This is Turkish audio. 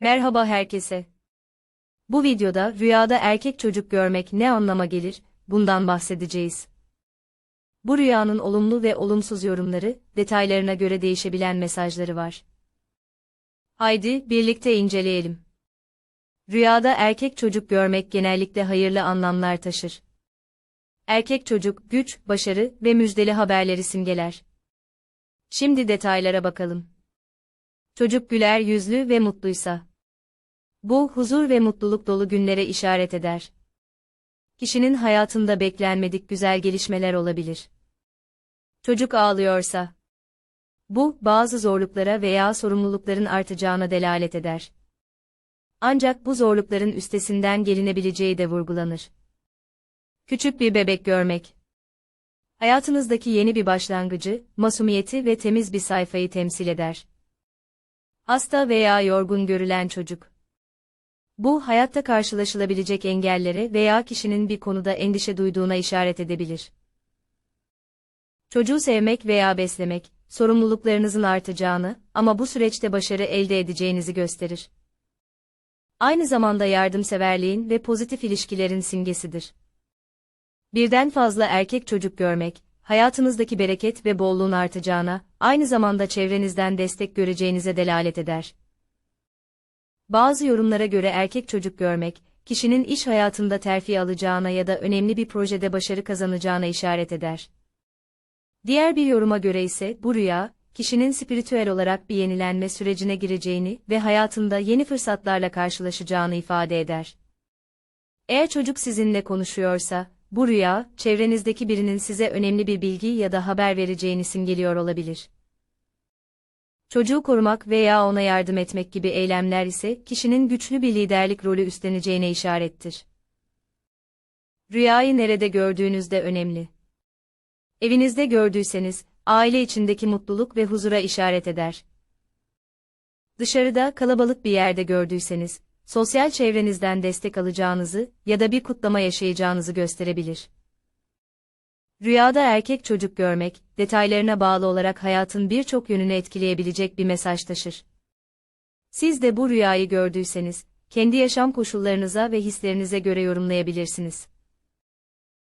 Merhaba herkese. Bu videoda rüyada erkek çocuk görmek ne anlama gelir, bundan bahsedeceğiz. Bu rüyanın olumlu ve olumsuz yorumları, detaylarına göre değişebilen mesajları var. Haydi birlikte inceleyelim. Rüyada erkek çocuk görmek genellikle hayırlı anlamlar taşır. Erkek çocuk, güç, başarı ve müjdeli haberleri simgeler. Şimdi detaylara bakalım. Çocuk güler yüzlü ve mutluysa. Bu, huzur ve mutluluk dolu günlere işaret eder. Kişinin hayatında beklenmedik güzel gelişmeler olabilir. Çocuk ağlıyorsa. Bu, bazı zorluklara veya sorumlulukların artacağına delalet eder. Ancak bu zorlukların üstesinden gelinebileceği de vurgulanır. Küçük bir bebek görmek. Hayatınızdaki yeni bir başlangıcı, masumiyeti ve temiz bir sayfayı temsil eder. Hasta veya yorgun görülen çocuk. Bu, hayatta karşılaşılabilecek engellere veya kişinin bir konuda endişe duyduğuna işaret edebilir. Çocuğu sevmek veya beslemek, sorumluluklarınızın artacağını ama bu süreçte başarı elde edeceğinizi gösterir. Aynı zamanda yardımseverliğin ve pozitif ilişkilerin simgesidir. Birden fazla erkek çocuk görmek, hayatınızdaki bereket ve bolluğun artacağına, aynı zamanda çevrenizden destek göreceğinize delalet eder. Bazı yorumlara göre erkek çocuk görmek, kişinin iş hayatında terfi alacağına ya da önemli bir projede başarı kazanacağına işaret eder. Diğer bir yoruma göre ise bu rüya, kişinin spiritüel olarak bir yenilenme sürecine gireceğini ve hayatında yeni fırsatlarla karşılaşacağını ifade eder. Eğer çocuk sizinle konuşuyorsa, bu rüya, çevrenizdeki birinin size önemli bir bilgi ya da haber vereceğini simgeliyor olabilir. Çocuğu korumak veya ona yardım etmek gibi eylemler ise kişinin güçlü bir liderlik rolü üstleneceğine işarettir. Rüyayı nerede gördüğünüz de önemli. Evinizde gördüyseniz, aile içindeki mutluluk ve huzura işaret eder. Dışarıda kalabalık bir yerde gördüyseniz, sosyal çevrenizden destek alacağınızı ya da bir kutlama yaşayacağınızı gösterebilir. Rüyada erkek çocuk görmek, detaylarına bağlı olarak hayatın birçok yönünü etkileyebilecek bir mesaj taşır. Siz de bu rüyayı gördüyseniz, kendi yaşam koşullarınıza ve hislerinize göre yorumlayabilirsiniz.